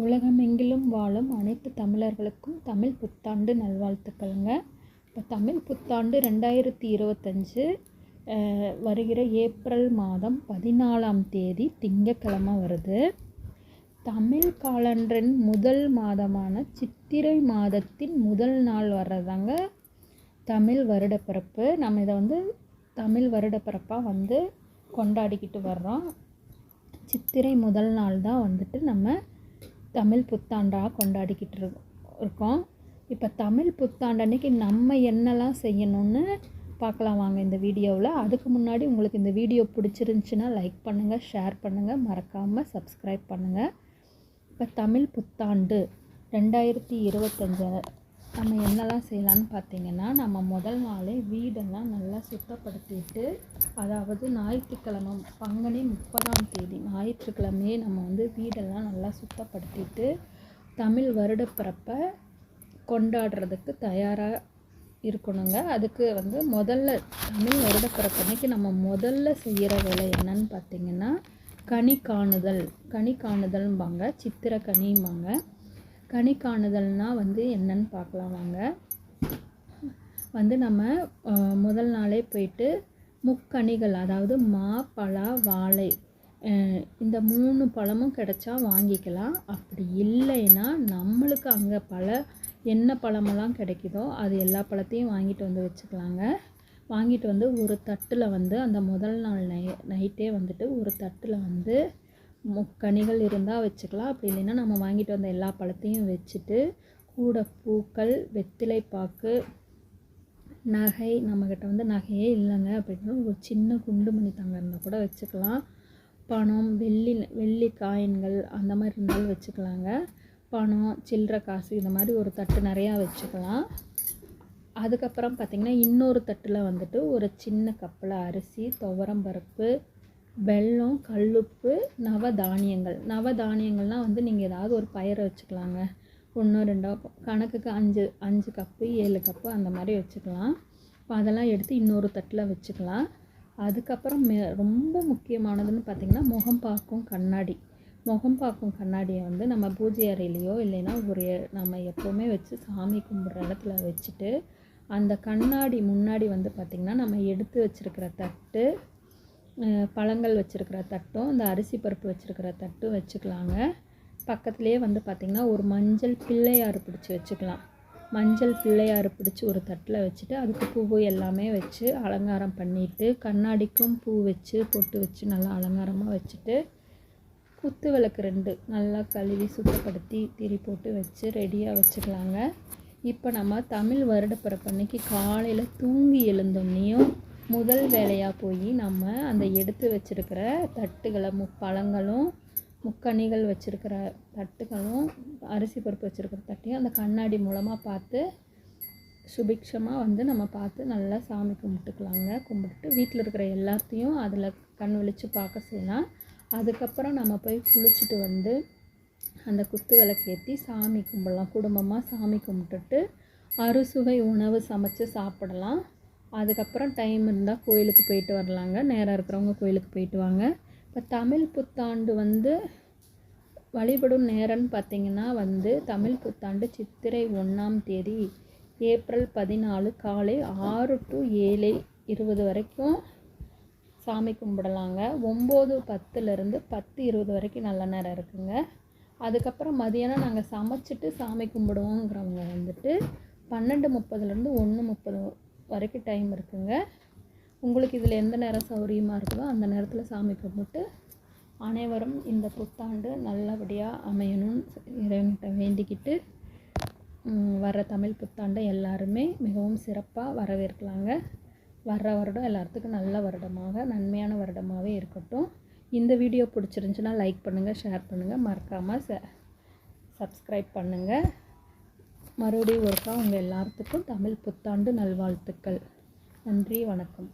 உலகமெங்கிலும் வாழும் அனைத்து தமிழர்களுக்கும் தமிழ் புத்தாண்டு நல்வாழ்த்துக்கள்ங்க. இப்போ தமிழ் புத்தாண்டு ரெண்டாயிரத்தி இருபத்தஞ்சு வருகிற ஏப்ரல் மாதம் பதினாலாம் தேதி திங்கக்கிழமை வருது. தமிழ் காலண்டரின் முதல் மாதமான சித்திரை மாதத்தின் முதல் நாள் வர்றதாங்க தமிழ் வருடப்பிறப்பு. நம்ம இதை வந்து தமிழ் வருடப்பிறப்பாக வந்து கொண்டாடிக்கிட்டு வர்றோம். சித்திரை முதல் நாள் தான் வந்துட்டு நம்ம தமிழ் புத்தாண்டாக கொண்டாடிக்கிட்டு இருக்கோம். இப்போ தமிழ் புத்தாண்டு அன்னைக்கு நம்ம என்னெல்லாம் செய்யணும்னு பார்க்கலாம் வாங்க இந்த வீடியோவில். அதுக்கு முன்னாடி உங்களுக்கு இந்த வீடியோ பிடிச்சிருந்துச்சின்னா லைக் பண்ணுங்கள் ஷேர் பண்ணுங்கள் மறக்காமல் சப்ஸ்கிரைப் பண்ணுங்கள் இப்போ தமிழ் புத்தாண்டு ரெண்டாயிரத்தி இருபத்தஞ்சு நம்ம என்னெல்லாம் செய்யலான்னு பார்த்தீங்கன்னா நம்ம முதல் நாளே வீடெல்லாம் நல்லா சுத்தப்படுத்திட்டு அதாவது ஞாயிற்றுக்கிழமை பங்குனி முப்பதாம் தேதி ஞாயிற்றுக்கிழமையே நம்ம வந்து வீடெல்லாம் நல்லா சுத்தப்படுத்திட்டு தமிழ் வருடப்பிறப்பை கொண்டாடுறதுக்கு தயாராக இருக்கணுங்க. அதுக்கு வந்து முதல்ல தமிழ் வருடப்பிறப்பு அன்னைக்கு நம்ம முதல்ல செய்கிற வேலை என்னன்னு பார்த்தீங்கன்னா கனி காணுதல். கனி காணுதல்பாங்க சித்திரை கனிம்பாங்க. கனி காணுதல்னால் வந்து என்னன்னு பார்க்கலாம் வாங்க. வந்து நம்ம முதல் நாளே போயிட்டு முக்கனிகள் அதாவது மா பலா வாழை இந்த மூணு பழமும் கிடைச்சா வாங்கிக்கலாம். அப்படி இல்லைன்னா நம்மளுக்கு அங்கே பல என்ன பழமெல்லாம் கிடைக்குதோ அது எல்லா பழத்தையும் வாங்கிட்டு வந்து வச்சுக்கலாங்க. வாங்கிட்டு வந்து ஒரு தட்டில் வந்து அந்த முதல் நாள் நை நைட்டே வந்துட்டு ஒரு தட்டில் வந்து முக்கனிகள் இருந்தால் வச்சுக்கலாம். அப்படி இல்லைன்னா நம்ம வாங்கிட்டு வந்த எல்லா பழத்தையும் வச்சுட்டு கூட பூக்கள் வெத்திலை பாக்கு நகை நம்மக்கிட்ட வந்து நகையே இல்லைங்க அப்படின்னா ஒரு சின்ன குண்டுமணி தங்க இருந்தால் கூட வச்சுக்கலாம். பணம் வெள்ளி வெள்ளி காயின்கள் அந்த மாதிரி இருந்தாலும் வச்சுக்கலாங்க. பணம் சில்லற காசு இந்த மாதிரி ஒரு தட்டு நிறையா வச்சுக்கலாம். அதுக்கப்புறம் பார்த்திங்கன்னா இன்னொரு தட்டில் வந்துட்டு ஒரு சின்ன கப்பில் அரிசி துவரம் பருப்பு வெல்லம் கல்லுப்பு நவதானியங்கள். நவதானியங்கள்னால் வந்து நீங்கள் ஏதாவது ஒரு பயிரை வச்சுக்கலாங்க. ஒன்றோ ரெண்டோ கணக்குக்கு அஞ்சு அஞ்சு கப்பு ஏழு கப்பு அந்த மாதிரி வச்சுக்கலாம். இப்போ அதெல்லாம் எடுத்து இன்னொரு தட்டில் வச்சுக்கலாம். அதுக்கப்புறம் மே ரொம்ப முக்கியமானதுன்னு பார்த்திங்கன்னா முகம் பார்க்கும் கண்ணாடி. முகம் பார்க்கும் கண்ணாடியை வந்து நம்ம பூஜை அறையிலையோ இல்லைன்னா ஒரு நம்ம எப்போவுமே வச்சு சாமி கும்பிட்ற இடத்துல வச்சுட்டு அந்த கண்ணாடி முன்னாடி வந்து பார்த்திங்கன்னா நம்ம எடுத்து வச்சுருக்கிற தட்டு பழங்கள் வச்சுருக்கிற தட்டும் இந்த அரிசி பருப்பு வச்சுருக்கிற தட்டும் வச்சுக்கலாங்க. பக்கத்துலேயே வந்து பார்த்திங்கன்னா ஒரு மஞ்சள் பிள்ளையாறு பிடிச்சி வச்சுக்கலாம். மஞ்சள் பிள்ளையாறு பிடிச்சி ஒரு தட்டில் வச்சுட்டு அதுக்கு பூ எல்லாமே வச்சு அலங்காரம் பண்ணிவிட்டு கண்ணாடிக்கும் பூ வச்சு பொட்டு வச்சு நல்லா அலங்காரமாக வச்சுட்டு குத்து விளக்கு ரெண்டு நல்லா கழுவி சுத்தப்படுத்தி திரி போட்டு வச்சு ரெடியாக வச்சுக்கலாங்க. இப்போ நம்ம தமிழ் வருடப்பிறப்பு அன்னைக்கு காலையில் தூங்கி எழுந்தோன்னையும் முதல் வேலையாக போய் நம்ம அந்த எடுத்து வச்சுருக்கிற தட்டுகளை முப்பழங்களும் முக்கணிகள் வச்சுருக்கிற தட்டுகளும் அரிசி பருப்பு வச்சுருக்கிற தட்டையும் அந்த கண்ணாடி மூலமாக பார்த்து சுபிக்ஷமாக வந்து நம்ம பார்த்து நல்லா சாமி கும்பிட்டுக்கலாங்க. கும்பிட்டு வீட்டில் இருக்கிற எல்லாத்தையும் அதில் கண் விழித்து பார்க்க செய்யலாம். அதுக்கப்புறம் நம்ம போய் குளிச்சுட்டு வந்து அந்த குத்து விளக்கேற்றி சாமி கும்பிடலாம். குடும்பமாக சாமி கும்பிட்டுட்டு அறுசுவை உணவு சமைச்சு சாப்பிடலாம். அதுக்கப்புறம் டைம் இருந்தால் கோயிலுக்கு போயிட்டு வரலாங்க. நேரம் இருக்கிறவங்க கோயிலுக்கு போயிட்டு வாங்க. இப்போ தமிழ் புத்தாண்டு வந்து வழிபடும் நேரம்னு பார்த்திங்கன்னா வந்து தமிழ் புத்தாண்டு சித்திரை ஒன்றாம் தேதி ஏப்ரல் பதினாலு காலை ஆறு டு ஏழு இருபது வரைக்கும் சாமி கும்பிடலாங்க. ஒம்பது பத்துலேருந்து பத்து இருபது வரைக்கும் நல்ல நேரம் இருக்குங்க. அதுக்கப்புறம் மதியானம் நாங்கள் சமைச்சிட்டு சாமி கும்பிடுவோங்கிறவங்க வந்துட்டு பன்னெண்டு முப்பதுலேருந்து ஒன்று முப்பது வரைக்கும் டைம் இருக்குங்க. உங்களுக்கு இதில் எந்த நேரம் சௌகரியமாக இருக்குதோ அந்த நேரத்தில் சாமி கும்பிட்டு அனைவரும் இந்த புத்தாண்டு நல்லபடியாக அமையணும்னு இறைவன்கிட்ட வேண்டிக்கிட்டு வர்ற தமிழ் புத்தாண்டை எல்லாருமே மிகவும் சிறப்பாக வரவேற்கலாங்க. வர்ற வருடம் எல்லாத்துக்கும் நல்ல வருடமாக நன்மையான வருடமாகவே இருக்கட்டும். இந்த வீடியோ பிடிச்சிருந்துச்சின்னா லைக் பண்ணுங்கள் ஷேர் பண்ணுங்கள் மறக்காமல் ச சப்ஸ்கிரைப் பண்ணுங்கள் மறுபடியும் ஒருக்கா உங்கள் எல்லாத்துக்கும் தமிழ் புத்தாண்டு நல்வாழ்த்துக்கள். நன்றி வணக்கம்.